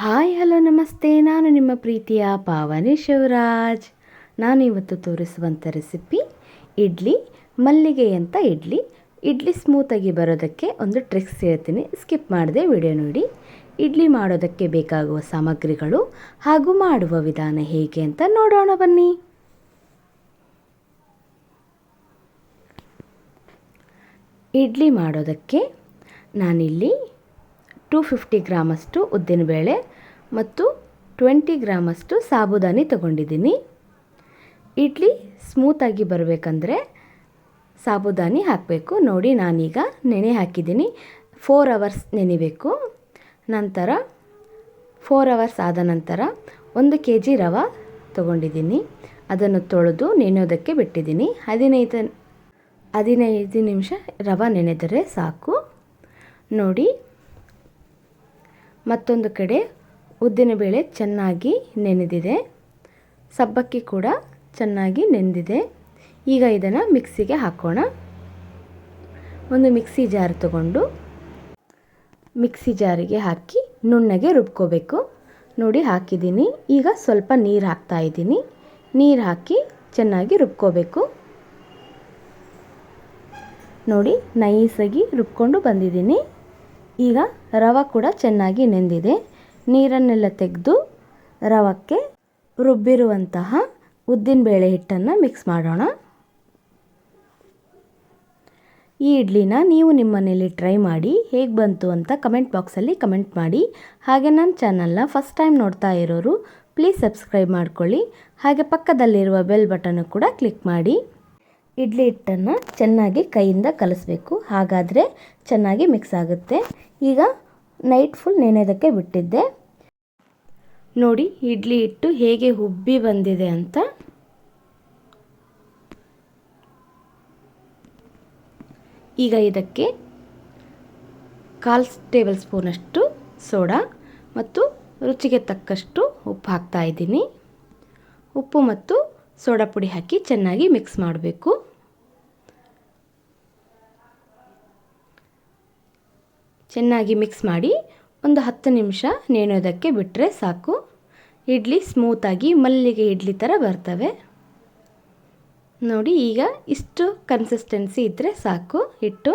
Hi, hello, ನಮಸ್ತೆ. ನಾನು ನಿಮ್ಮ ಪ್ರೀತಿಯ ಪಾವನಿ ಶಿವರಾಜ್. ನಾನು ಇವತ್ತು ತೋರಿಸುವಂಥ ರೆಸಿಪಿ ಇಡ್ಲಿ, ಮಲ್ಲಿಗೆ ಅಂತ ಇಡ್ಲಿ. ಇಡ್ಲಿ ಸ್ಮೂತಾಗಿ ಬರೋದಕ್ಕೆ ಒಂದು ಟ್ರಿಕ್ಸ್ ಹೇಳ್ತೀನಿ. ಸ್ಕಿಪ್ ಮಾಡದೆ ವಿಡಿಯೋ ನೋಡಿ. ಇಡ್ಲಿ ಮಾಡೋದಕ್ಕೆ ಬೇಕಾಗುವ ಸಾಮಗ್ರಿಗಳು ಹಾಗೂ ಮಾಡುವ ವಿಧಾನ ಹೇಗೆ ಅಂತ ನೋಡೋಣ ಬನ್ನಿ. ಇಡ್ಲಿ ಮಾಡೋದಕ್ಕೆ ನಾನಿಲ್ಲಿ ಟೂ ಫಿಫ್ಟಿ ಗ್ರಾಮಷ್ಟು ಉದ್ದಿನಬೇಳೆ ಮತ್ತು ಟ್ವೆಂಟಿ ಗ್ರಾಮಷ್ಟು ಸಾಬುದಾನಿ ತಗೊಂಡಿದ್ದೀನಿ. ಇಡ್ಲಿ ಸ್ಮೂತಾಗಿ ಬರಬೇಕಂದ್ರೆ ಸಾಬುದಾನಿ ಹಾಕಬೇಕು. ನೋಡಿ, ನಾನೀಗ ನೆನೆ ಹಾಕಿದ್ದೀನಿ. ಫೋರ್ ಅವರ್ಸ್ ನೆನಿಬೇಕು. ನಂತರ ಫೋರ್ ಅವರ್ಸ್ ಆದ ನಂತರ ಒಂದು ಕೆ ಜಿ ರವೆ ತೊಗೊಂಡಿದ್ದೀನಿ. ಅದನ್ನು ತೊಳೆದು ನೆನೆಯೋದಕ್ಕೆ ಬಿಟ್ಟಿದ್ದೀನಿ. ಹದಿನೈದು ಹದಿನೈದು ನಿಮಿಷ ರವೆ ನೆನೆದರೆ ಸಾಕು. ನೋಡಿ ಮತ್ತೊಂದು ಕಡೆ ಉದ್ದಿನಬೇಳೆ ಚೆನ್ನಾಗಿ ನೆನೆದಿದೆ. ಸಬ್ಬಕ್ಕಿ ಕೂಡ ಚೆನ್ನಾಗಿ ನೆಂದಿದೆ. ಈಗ ಇದನ್ನು ಮಿಕ್ಸಿಗೆ ಹಾಕೋಣ. ಒಂದು ಮಿಕ್ಸಿ ಜಾರ್ ತಗೊಂಡು ಮಿಕ್ಸಿ ಜಾರಿಗೆ ಹಾಕಿ ನುಣ್ಣಗೆ ರುಬ್ಕೋಬೇಕು. ನೋಡಿ ಹಾಕಿದ್ದೀನಿ. ಈಗ ಸ್ವಲ್ಪ ನೀರು ಹಾಕ್ತಾ ಇದ್ದೀನಿ. ನೀರು ಹಾಕಿ ಚೆನ್ನಾಗಿ ರುಬ್ಕೋಬೇಕು. ನೋಡಿ ನೈಸಾಗಿ ರುಬ್ಕೊಂಡು ಬಂದಿದ್ದೀನಿ. ಈಗ ರವೆ ಕೂಡ ಚೆನ್ನಾಗಿ ನೆಂದಿದೆ. ನೀರನ್ನೆಲ್ಲ ತೆಗೆದು ರವಕ್ಕೆ ರುಬ್ಬಿರುವಂತಹ ಉದ್ದಿನಬೇಳೆ ಹಿಟ್ಟನ್ನು ಮಿಕ್ಸ್ ಮಾಡೋಣ. ಈ ಇಡ್ಲಿನ ನೀವು ನಿಮ್ಮ ಮನೇಲಿ ಟ್ರೈ ಮಾಡಿ ಹೇಗೆ ಬಂತು ಅಂತ ಕಮೆಂಟ್ ಬಾಕ್ಸಲ್ಲಿ ಕಮೆಂಟ್ ಮಾಡಿ. ಹಾಗೆ ನನ್ನ ಚಾನಲ್ನ ಫಸ್ಟ್ ಟೈಮ್ ನೋಡ್ತಾ ಇರೋರು ಪ್ಲೀಸ್ ಸಬ್ಸ್ಕ್ರೈಬ್ ಮಾಡ್ಕೊಳ್ಳಿ. ಹಾಗೆ ಪಕ್ಕದಲ್ಲಿರುವ ಬೆಲ್ ಬಟನ್ನು ಕೂಡ ಕ್ಲಿಕ್ ಮಾಡಿ. ಇಡ್ಲಿ ಹಿಟ್ಟನ್ನು ಚೆನ್ನಾಗಿ ಕೈಯಿಂದ ಕಲಿಸ್ಬೇಕು. ಹಾಗಾದರೆ ಚೆನ್ನಾಗಿ ಮಿಕ್ಸ್ ಆಗುತ್ತೆ. ಈಗ ನೈಟ್ ಫುಲ್ ನೆನೆಯೋದಕ್ಕೆ ಬಿಟ್ಟಿದ್ದೆ. ನೋಡಿ, ಇಡ್ಲಿ ಹಿಟ್ಟು ಹೇಗೆ ಉಬ್ಬಿ ಬಂದಿದೆ ಅಂತ. ಈಗ ಇದಕ್ಕೆ ಕಾಲು ಟೇಬಲ್ ಸ್ಪೂನಷ್ಟು ಸೋಡಾ ಮತ್ತು ರುಚಿಗೆ ತಕ್ಕಷ್ಟು ಉಪ್ಪು ಹಾಕ್ತಾ ಇದ್ದೀನಿ. ಉಪ್ಪು ಮತ್ತು ಸೋಡಾ ಪುಡಿ ಹಾಕಿ ಚೆನ್ನಾಗಿ ಮಿಕ್ಸ್ ಮಾಡಬೇಕು. ಚೆನ್ನಾಗಿ ಮಿಕ್ಸ್ ಮಾಡಿ ಒಂದು ಹತ್ತು ನಿಮಿಷ ನೆನೆಯೋದಕ್ಕೆ ಬಿಟ್ಟರೆ ಸಾಕು. ಇಡ್ಲಿ ಸ್ಮೂತಾಗಿ ಮಲ್ಲಿಗೆ ಇಡ್ಲಿ ಥರ ಬರ್ತವೆ. ನೋಡಿ, ಈಗ ಇಷ್ಟು ಕನ್ಸಿಸ್ಟೆನ್ಸಿ ಇದ್ದರೆ ಸಾಕು ಹಿಟ್ಟು.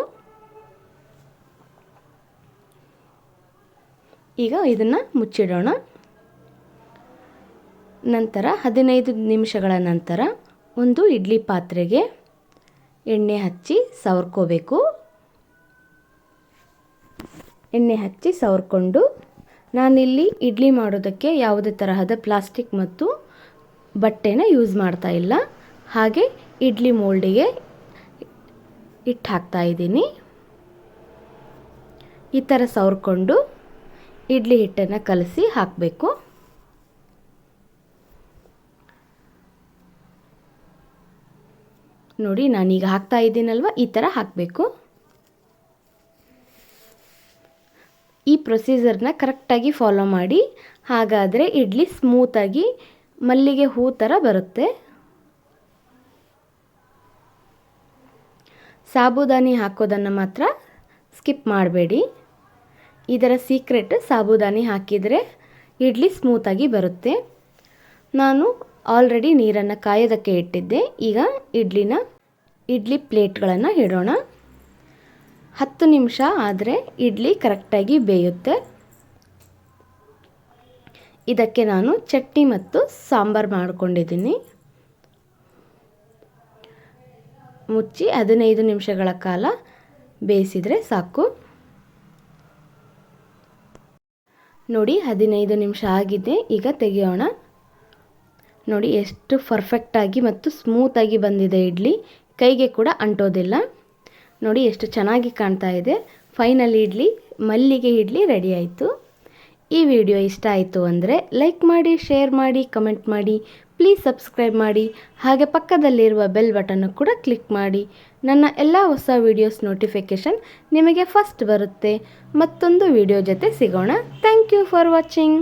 ಈಗ ಇದನ್ನು ಮುಚ್ಚಿಡೋಣ. ನಂತರ ಹದಿನೈದು ನಿಮಿಷಗಳ ನಂತರ ಒಂದು ಇಡ್ಲಿ ಪಾತ್ರೆಗೆ ಎಣ್ಣೆ ಹಚ್ಚಿ ಸವರ್ಕೋಬೇಕು. ಎಣ್ಣೆ ಹಚ್ಚಿ ಸವರ್ಕೊಂಡು ನಾನಿಲ್ಲಿ ಇಡ್ಲಿ ಮಾಡೋದಕ್ಕೆ ಯಾವುದೇ ತರಹದ ಪ್ಲಾಸ್ಟಿಕ್ ಮತ್ತು ಬಟ್ಟೆನ ಯೂಸ್ ಮಾಡ್ತಾ ಇಲ್ಲ. ಹಾಗೆ ಇಡ್ಲಿ ಮೋಲ್ಡಿಗೆ ಇಟ್ಟು ಹಾಕ್ತಾ ಇದ್ದೀನಿ. ಈ ಥರ ಸವರ್ಕೊಂಡು ಇಡ್ಲಿ ಹಿಟ್ಟನ್ನು ಕಲಸಿ ಹಾಕಬೇಕು. ನೋಡಿ ನಾನೀಗ ಹಾಕ್ತಾ ಇದ್ದೀನಲ್ವ? ಈ ಥರ ಹಾಕಬೇಕು ಈ ಪ್ರೊಸೀಜರ್ನ ಕರೆಕ್ಟಾಗಿ ಫಾಲೋ ಮಾಡಿ, ಹಾಗಾದರೆ ಇಡ್ಲಿ ಸ್ಮೂತಾಗಿ ಮಲ್ಲಿಗೆ ಹೂ ಥರ ಬರುತ್ತೆ. ಸಾಬುದಾನಿ ಹಾಕೋದನ್ನು ಮಾತ್ರ ಸ್ಕಿಪ್ ಮಾಡಬೇಡಿ. ಇದರ ಸೀಕ್ರೆಟ್ ಸಾಬುದಾನಿ ಹಾಕಿದರೆ ಇಡ್ಲಿ ಸ್ಮೂತಾಗಿ ಬರುತ್ತೆ. ನಾನು ಆಲ್ರೆಡಿ ನೀರನ್ನು ಕಾಯೋದಕ್ಕೆ ಇಟ್ಟಿದ್ದೆ. ಈಗ ಇಡ್ಲಿನ, ಇಡ್ಲಿ ಪ್ಲೇಟ್ಗಳನ್ನು ಇಡೋಣ. ಹತ್ತು ನಿಮಿಷ ಆದರೆ ಇಡ್ಲಿ ಕರೆಕ್ಟಾಗಿ ಬೇಯುತ್ತೆ. ಇದಕ್ಕೆ ನಾನು ಚಟ್ನಿ ಮತ್ತು ಸಾಂಬಾರು ಮಾಡಿಕೊಂಡಿದ್ದೀನಿ. ಮುಚ್ಚಿ ಹದಿನೈದು ನಿಮಿಷಗಳ ಕಾಲ ಬೇಯಿಸಿದರೆ ಸಾಕು. ನೋಡಿ, ಹದಿನೈದು ನಿಮಿಷ ಆಗಿದೆ, ಈಗ ತೆಗೆಯೋಣ. ನೋಡಿ, ಎಷ್ಟು ಪರ್ಫೆಕ್ಟಾಗಿ ಮತ್ತು ಸ್ಮೂತಾಗಿ ಬಂದಿದೆ ಇಡ್ಲಿ. ಕೈಗೆ ಕೂಡ ಅಂಟೋದಿಲ್ಲ. ನೋಡಿ ಎಷ್ಟು ಚೆನ್ನಾಗಿ ಕಾಣ್ತಾ ಇದೆ. ಫೈನಲ್ ಇಡ್ಲಿ, ಮಲ್ಲಿಗೆ ಇಡ್ಲಿ ರೆಡಿ ಆಯಿತು. ಈ ವಿಡಿಯೋ ಇಷ್ಟ ಆಯಿತು ಅಂದರೆ ಲೈಕ್ ಮಾಡಿ ಶೇರ್ ಮಾಡಿ ಕಮೆಂಟ್ ಮಾಡಿ ಪ್ಲೀಸ್ ಸಬ್ಸ್ಕ್ರೈಬ್ ಮಾಡಿ. ಹಾಗೆ ಪಕ್ಕದಲ್ಲಿರುವ ಬೆಲ್ ಬಟನ್ನು ಕೂಡ ಕ್ಲಿಕ್ ಮಾಡಿ. ನನ್ನ ಎಲ್ಲ ಹೊಸ ವೀಡಿಯೋಸ್ ನೋಟಿಫಿಕೇಷನ್ ನಿಮಗೆ ಫಸ್ಟ್ ಬರುತ್ತೆ. ಮತ್ತೊಂದು ವಿಡಿಯೋ ಜೊತೆ ಸಿಗೋಣ. Thank you for watching